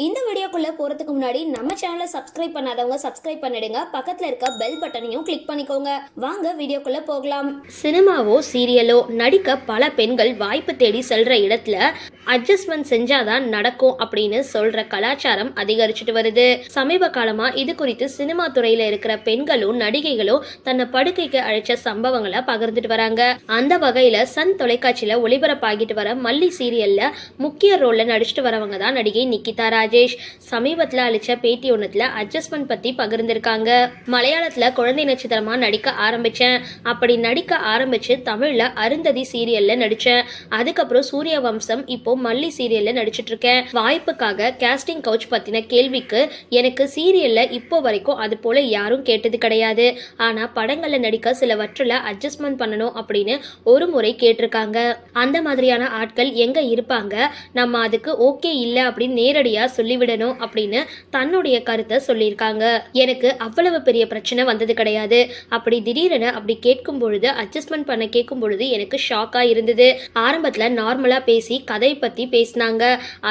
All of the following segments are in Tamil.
இந்த வீடியோக்குள்ள போறதுக்கு முன்னாடி நம்ம சேனலை சப்ஸ்கிரைப் பண்ணாதவங்க சப்ஸ்கிரைப் பண்ணிடுங்க. பக்கத்துல இருக்க பெல் பட்டனையும் கிளிக் பண்ணிக்கோங்க. வாங்க வீடியோக்குள்ள போகலாம். சினிமாவோ சீரியலோ நடிக்க பல பெண்கள் வாய்ப்பு தேடி செல்ற இடத்துல அட்ஜஸ்ட்மெண்ட் செஞ்சாதான் நடக்கும் அப்படின்னு சொல்ற கலாச்சாரம் அதிகரிச்சுட்டு வருது. சமீப காலமா இது குறித்து சினிமா துறையில இருக்கிற பெண்களும் நடிகைகளும் தன்னை படுக்கைக்கு அழைச்ச சம்பவங்களை பகிர்ந்துட்டு வராங்க. அந்த வகையில சன் தொலைக்காட்சியில ஒளிபரப்பாகிட்டு வர மல்லி சீரியல்ல முக்கிய ரோல்ல நடிச்சுட்டு வரவங்க தான் நடிகை நிக்கிதா ராஜேஷ். சமீபத்துல அளிச்ச பேட்டி ஒண்ணுத்துல அட்ஜஸ்ட்மெண்ட் பத்தி பகிர்ந்திருக்காங்க. மலையாளத்துல குழந்தை நட்சத்திரமா நடிக்க ஆரம்பிச்சேன். அப்படி நடிக்க ஆரம்பிச்சு தமிழ்ல அருந்ததி சீரியல்ல நடிச்சேன். அதுக்கப்புறம் சூரிய வம்சம் இப்போ மல்லி சீரியல்ல நடிச்சிட்டு இருக்கேன் வாய்ப்புக்காக கேஸ்டிங் கவுச் பத்தின கேள்விக்கு எனக்கு சீரியல்ல இப்போ வரைக்கும் அது போல யாரும் கேட்டது கிடையாது. ஆனா படங்கள்ல நடிக்க சிலவற்றில் அட்ஜஸ்ட்மெண்ட் பண்ணணும் அப்படின்னு ஒரு முறை கேட்டிருக்காங்க. அந்த மாதிரியான ஆட்கள் எங்க இருப்பாங்க? நம்ம அதுக்கு ஓகே இல்ல அப்படின்னு நேரடியா சொல்லிவிடணும் அப்படின்னு தன்னுடைய கருத்தை சொல்லியிருக்காங்க. எனக்கு அவ்வளவு பெரிய பிரச்சனை வந்தது கிடையாது. அப்படி திடீரென அப்படி கேட்கும் பொழுது அட்ஜஸ்ட்மெண்ட் பண்ண கேட்கும் பொழுது எனக்கு ஷாக்கா இருந்தது. ஆரம்பத்துல நார்மலா பேசி கதை பற்றி பேசினாங்க.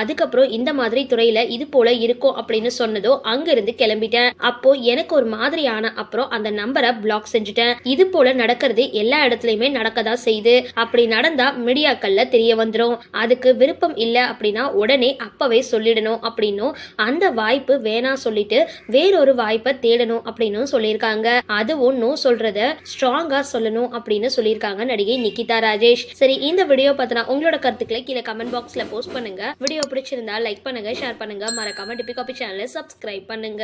அதுக்கப்புறம் இந்த மாதிரி துறையில இது போல இருக்கும் அப்படின்னு சொன்னதோ அங்கிருந்து கிளம்பிட்டேன். அப்போ எனக்கு ஒரு மாதிரியான அப்புறம் அந்த நம்பரை பிளாக் செஞ்சுட்டேன். இது போல நடக்கிறது எல்லா இடத்துலயுமே நடக்கதான் செய்யுது. அப்படி நடந்தா மீடியாக்கள்ல தெரிய வந்துடும் அதுக்கு விருப்பம் இல்லை அப்படின்னா உடனே அப்பவே சொல்லிடணும் அப்படின்னும் அந்த வாய்ப்பு வேணாம் சொல்லிட்டு வேறொரு வாய்ப்பை தேடணும் அப்படின்னு சொல்லியிருக்காங்க. அதுவும் நோ சொல்றத ஸ்ட்ராங்கா சொல்லணும் அப்படின்னு சொல்லியிருக்காங்க நடிகை நிக்கிதா ராஜேஷ். சரி இந்த வீடியோ பார்த்தனா உங்களோட கருத்துக்களை கீழே கமெண்ட் பாக்ஸ்ல போஸ்ட் பண்ணுங்க. வீடியோ பிடிச்சிருந்தா லைக் பண்ணுங்க ஷேர் பண்ணுங்க. மறக்காம டிபி காபி சேனலை சப்ஸ்கிரைப் பண்ணுங்க.